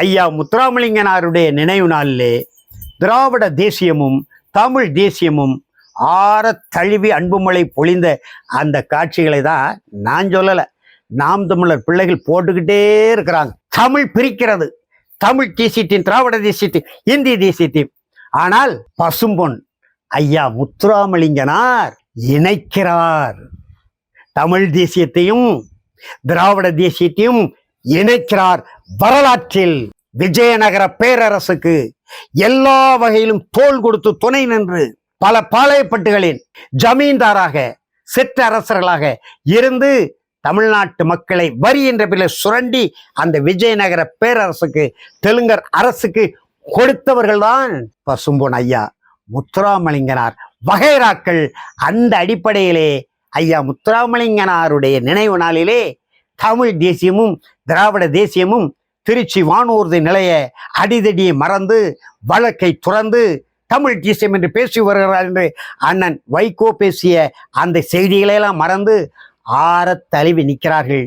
ஐயா முத்துராமலிங்கனாருடைய நினைவு நாளிலே திராவிட தேசியமும் தமிழ் தேசியமும் ஆற தழுவி அன்புமலை பொழிந்த அந்த காட்சிகளை தான் நான் சொல்லலை. நாம் தமிழர் பிள்ளைகள் போட்டுக்கிட்டே இருக்கிறாங்க. தமிழ் பிரிக்கிறது. தமிழ் தேசியத்தின் திராவிட தேசியத்தின் இந்திய தேசியத்தையும் ஆனால் பசும்பொன் ஐயா முத்துராமலிங்கனார் இணைக்கிறார். தமிழ் தேசியத்தையும் திராவிட தேசியத்தையும் இணைக்கிறார் வரலாற்றில் விஜயநகர பேரரசுக்கு. எல்லா வகையிலும் தோள் கொடுத்து துணை நின்று பல பாளையப்பட்டுகளின் ஜமீன்தாராக சிற்றரசர்களாக இருந்து தமிழ்நாட்டு மக்களை வரி என்ற பேரில் சுரண்டி அந்த விஜயநகர பேரரசுக்கு தெலுங்கர் அரசுக்கு கொடுத்தவர்கள்தான் பசும்பொன் ஐயா முத்துராமலிங்கனார். வகைராக்கள் அந்த அடிப்படையிலே ஐயா முத்துராமலிங்கனாருடைய நினைவு நாளிலே தமிழ் தேசியமும் திராவிட தேசியமும் திருச்சி வானூர்தி நிலைய அடிதடியை மறந்து வழக்கை துறந்து தமிழ் தேசியம் என்று பேசி வருகிறார் என்று அண்ணன் வைகோ பேசிய அந்த செய்திகளையெல்லாம் மறந்து ஆற தழுவி நிற்கிறார்கள்.